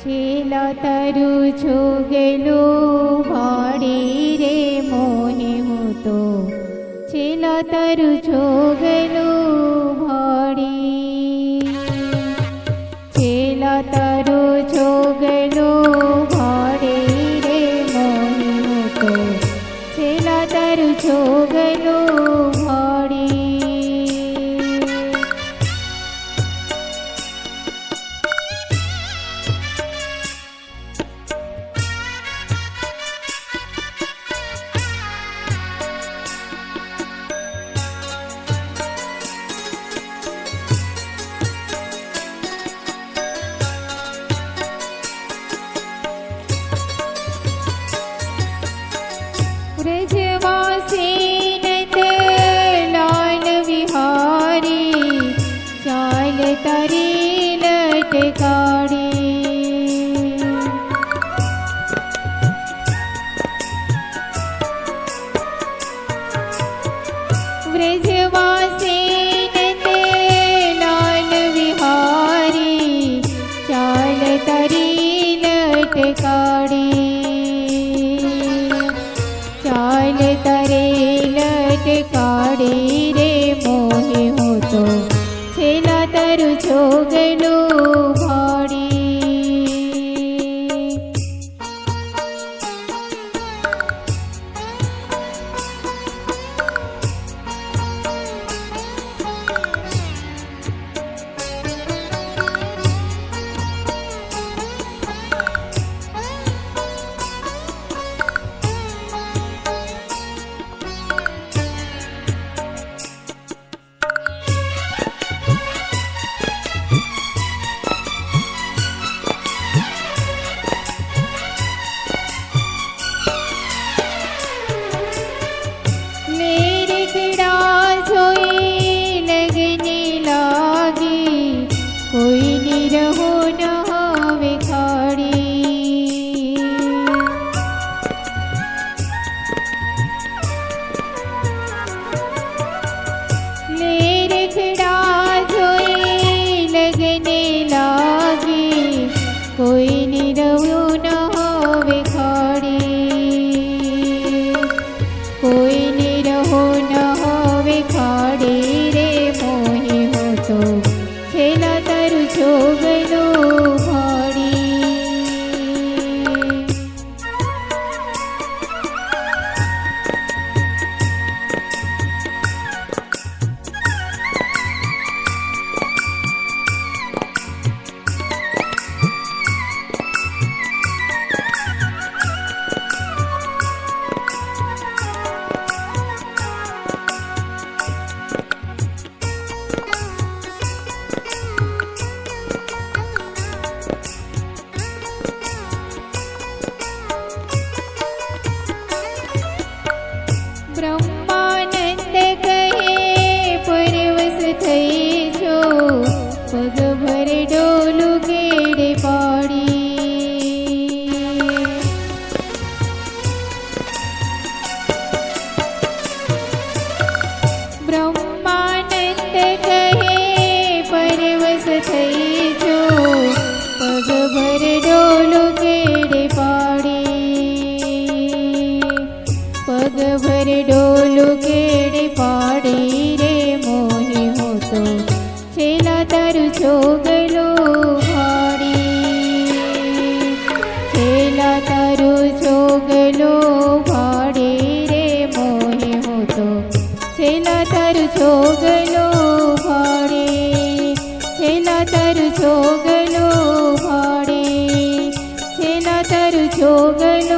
છેલ તરું છું ગેલું ભણી રે મોને હું તો. છેલ તરું છું ગેલું ભણી છેલ તરું છું ગેલું ભણી રે મોને હું તો. છેલ તરું છું ગેલું పరుచోగను so they know ভর ডোলু কেড়ে পাড়ে রে মোহি হতো ছেলা তার চোগলো ভাড়ে ছেলা তার চোগলো ভাড়ে রে মোহি হতো ছেলা তার চোগলো ভাড়ে ছেলা তার চোগলো ভাড়ে ছেলা তার চোগলো